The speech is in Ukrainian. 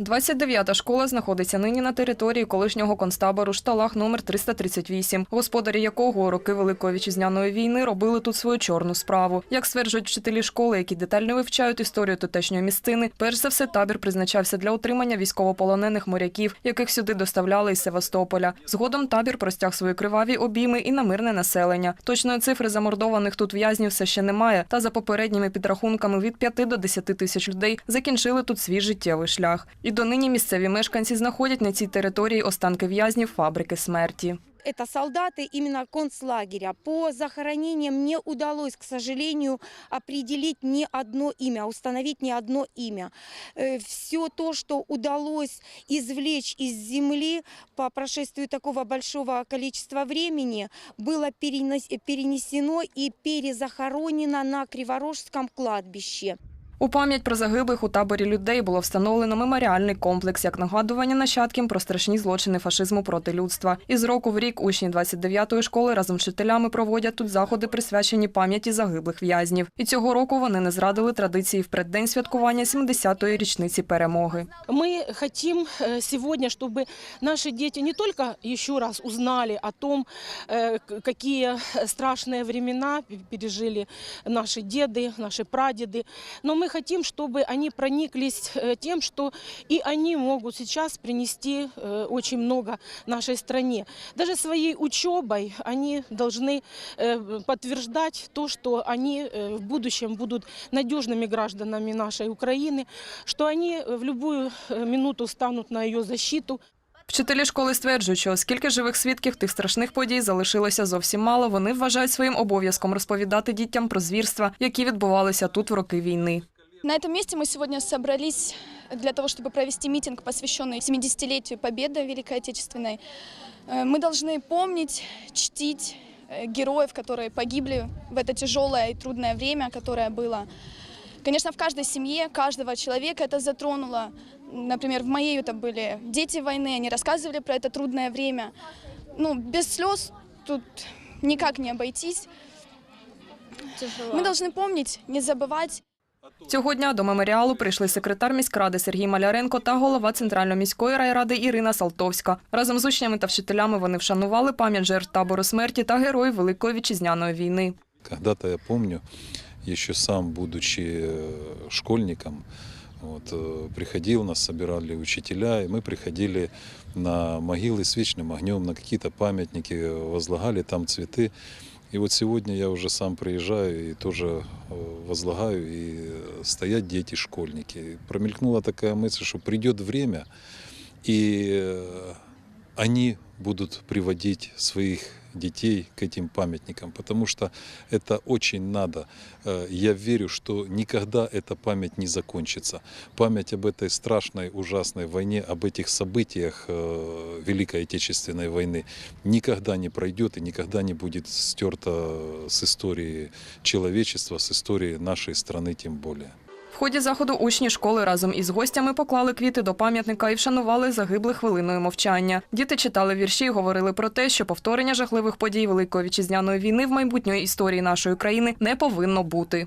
29-та школа знаходиться нині на території колишнього концтабору шталах номер 338, господарі якого роки Великої вітчизняної війни робили тут свою чорну справу. Як стверджують вчителі школи, які детально вивчають історію тутешньої місцини, перш за все табір призначався для утримання військовополонених моряків, яких сюди доставляли із Севастополя. Згодом табір простяг свої криваві обійми і на мирне населення. Точної цифри замордованих тут в'язнів все ще немає. Та за попередніми підрахунками від 5 до 10 тисяч людей закінчили тут свій життєвий шлях. І донині місцеві мешканці знаходять на цій території останки в'язнів фабрики смерті. Это солдаты именно концлагеря. По захоронениям не удалось, к сожалению, определить ни одно имя, установить ни одно имя. Все то, что удалось извлечь из земли по прошествию такого большого количества времени, было перенес- перенесено и перезахоронено на Криворожском кладбище. У пам'ять про загиблих у таборі людей було встановлено меморіальний комплекс як нагадування нащадкам про страшні злочини фашизму проти людства. І з року в рік учні 29-ї школи разом з вчителями проводять тут заходи, присвячені пам'яті загиблих в'язнів. І цього року вони не зрадили традиції в преддень святкування 70-ї річниці перемоги. Мы хотим э, сегодня, чтобы наши дети не только еще раз узнали о том, э, к- какие страшные времена пе- пережили наши деды, наши прадеды, но мы хотим, чтобы они прониклись э, тем, что и они могут сейчас принести э, очень много нашей стране. Даже своей учебой они должны э, подтверждать то, что они э, в будущем будут надежными гражданами нашей Украины, что они э, в любую э, минуту станут на ее защиту. Вчителі школи стверджують, що оскільки живих свідків тих страшних подій залишилося зовсім мало, вони вважають своїм обов'язком розповідати дітям про звірства, які відбувалися тут в роки війни. На этом месте мы сегодня собрались для того, чтобы провести митинг, посвященный 70-летию Победы Великой Отечественной. Э, Мы должны помнить, чтить э, героев, которые погибли в это тяжелое и трудное время, которое было. Конечно, в каждой семье, каждого человека это затронуло. Например, в моей это были дети войны, они рассказывали про это трудное время. Ну, без слез тут никак не обойтись. Мы должны помнить, не забывать. Цього дня до меморіалу прийшли секретар міськради Сергій Маляренко та голова Центральної міської райради Ірина Салтовська. Разом з учнями та вчителями вони вшанували пам'ять жертв табору смерті та героїв Великої вітчизняної війни. Когда-то я помню, еще сам, будучи э, школьником, вот, э, приходил, нас собирали учителя, и мы приходили на могилы с вечным огнем, на какие-то памятники, э, возлагали там цветы. И вот сегодня я уже сам приезжаю и тоже э, возлагаю, и э, стоят дети, школьники. И промелькнула такая мысль, что придет время, и э, они будут приводить своих детей к этим памятникам, потому что это очень надо. Э, Я верю, что никогда эта память не закончится. Память об этой страшной, ужасной войне, об этих событиях э, Великой Отечественной войны никогда не пройдет и никогда не будет стерта с истории человечества, с истории нашей страны тем более. В ході заходу учні школи разом із гостями поклали квіти до пам'ятника і вшанували загиблих хвилиною мовчання. Діти читали вірші і говорили про те, що повторення жахливих подій Великої вітчизняної війни в майбутньої історії нашої країни не повинно бути.